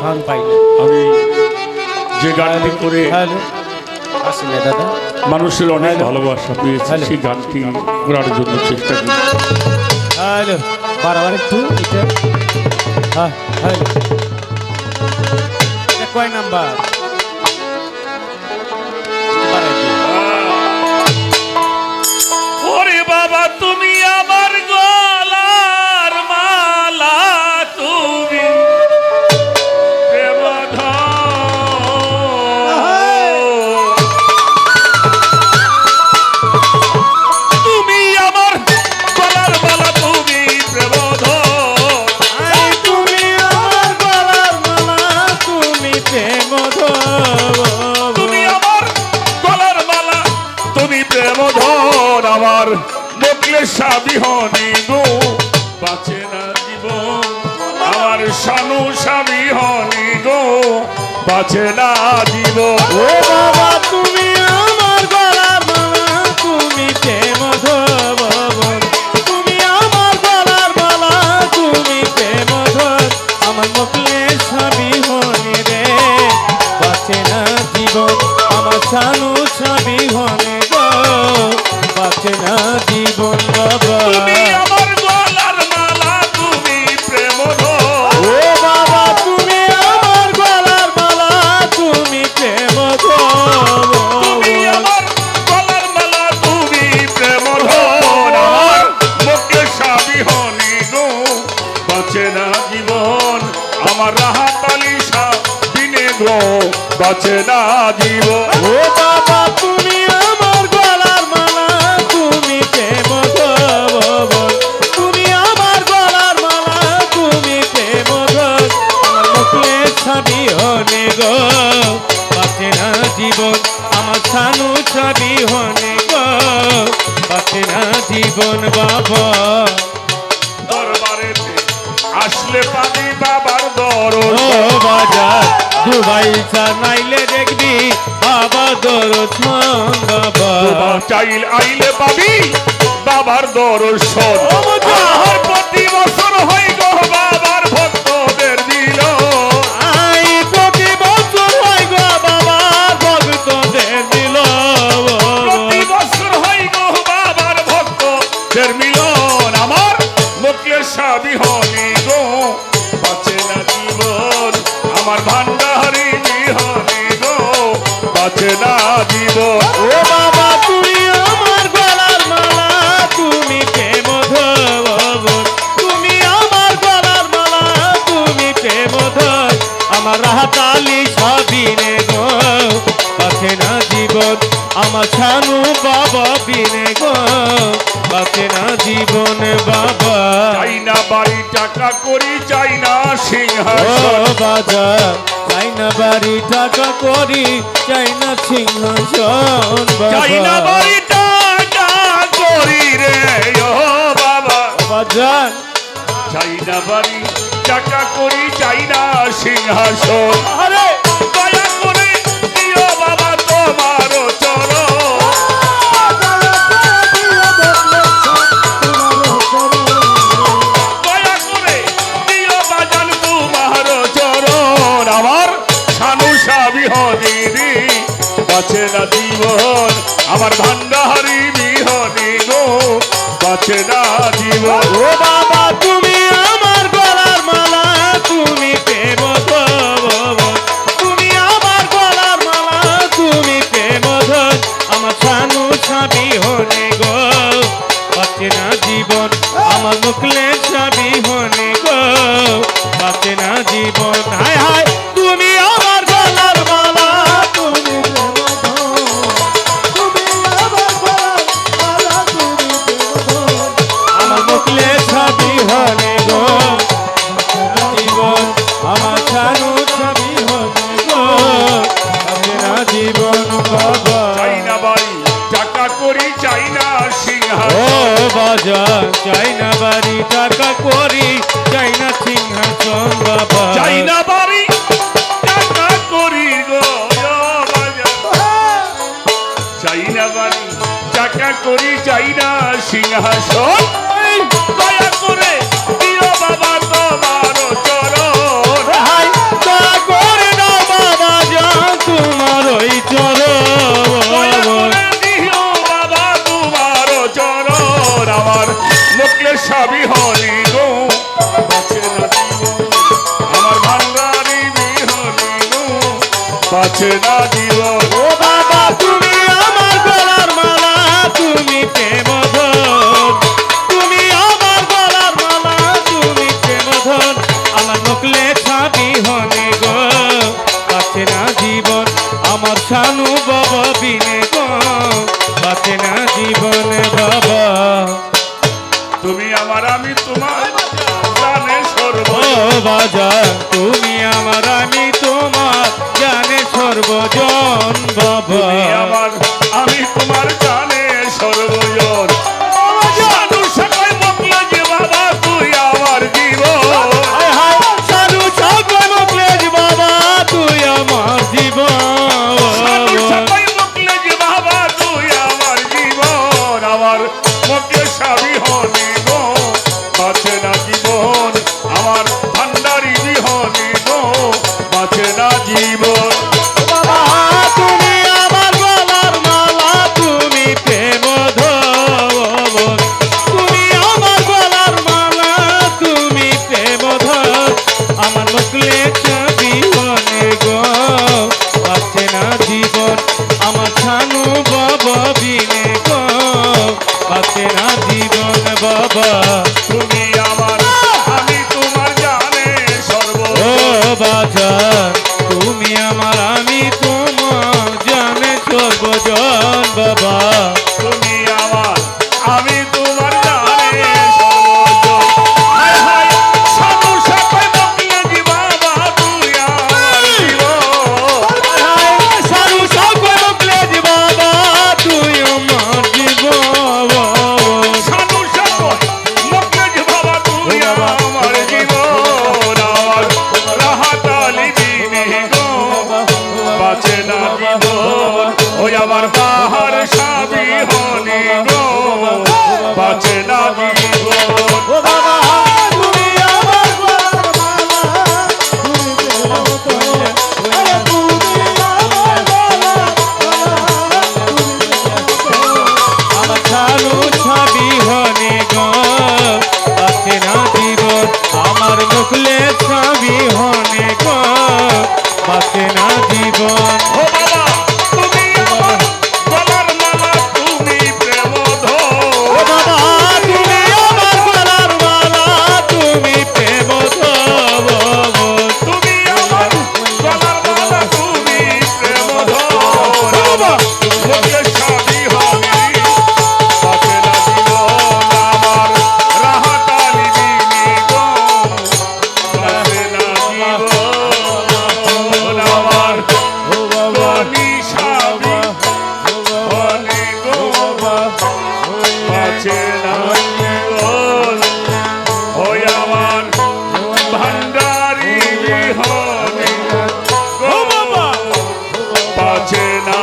Sound পাই না। আমি যে গানটি করে আসলে দাদা। মানুষের অনেক ভালোবাসা পেয়েছে সেই গানটি করার জন্য চেষ্টা করি। হ্যালো। বারবার একটু এটা। হ্যাঁ হ্যালো। কয় নাম্বার? বাঁচে না জীবন ও বাবা, তুমি আমার গলা মালা তুমি প্রেম ধর তুমি আমার গলার মালা, তুমি প্রেম ধর। আমার মুখলে সাবি হনে রে, বাঁচে না দিব আমার শানু বাঁচে না জীবন ও বাবা তুমি আমার গলার মালা তুমি প্রেম তুমি আমার গলার মালা তুমি প্রেম মুখলে ছবি হনে গো বাঁচে না জীবন। আমার সানু ছবি হনে গো বাঁচে না জীবন বাবা। দরবারেতে আসলে পাবি বাবার ও দরজ বাজার। দুবাই নাইলে দেখবি বাবা দরছন বাবা চাইল আইলে পাবি বাবার দর্শন! প্রতি বছর হই বাঁচে না জীবন ও বাবা তুমি আমার গলার মালা তুমি প্রেম তুমি আমার গলার মালা তুমি প্রেম আমার রাহাতালি সবিনে গো বাঁচে না জীবন আমার ছানু বাবা বিনে গো। বাঁচে না জীবন বাবা। চাই না বাড়ি টাকা করি চাই না বাজার চাই না বাড়ি টাকা করি? চাই না সিংহাসন চাই না বাড়ি টাকা করি রে ও বাবা। বাজার চাই না বাড়ি টাকা করি চাই না সিংহাসন আরে দয়া করে দিও বাবা তোমার। বাঁচে না জীবন আমার ভান্ডারি বিহনে গো। বাঁচে না জীবন। করি চাই না ও সিংহাসন বাজার চাই না বাড়ি টাকা করি চাই না সিংহাসন বাবা। চাই বাড়ি টাকা করি গো বাজান। বাড়ি টাকা করি চাই সিংহাসন। কাছে না দিও ও বাবা তুমি আমার গলার মালা তুমি প্রেম ধন। তুমি আমার গলার মালা তুমি প্রেম ধন। আমার নকলে ছাপি হনে গো। কাছে না জীবন আমার সানু বাবা বিনে গো। কাছে না জীবনে বাবা। তুমি আমার আমি তোমার জানে সর্ব বাজা তুমি আমার আমি বাবা। আমি তোমার আমার পাহাড় সাবি হয় চেনা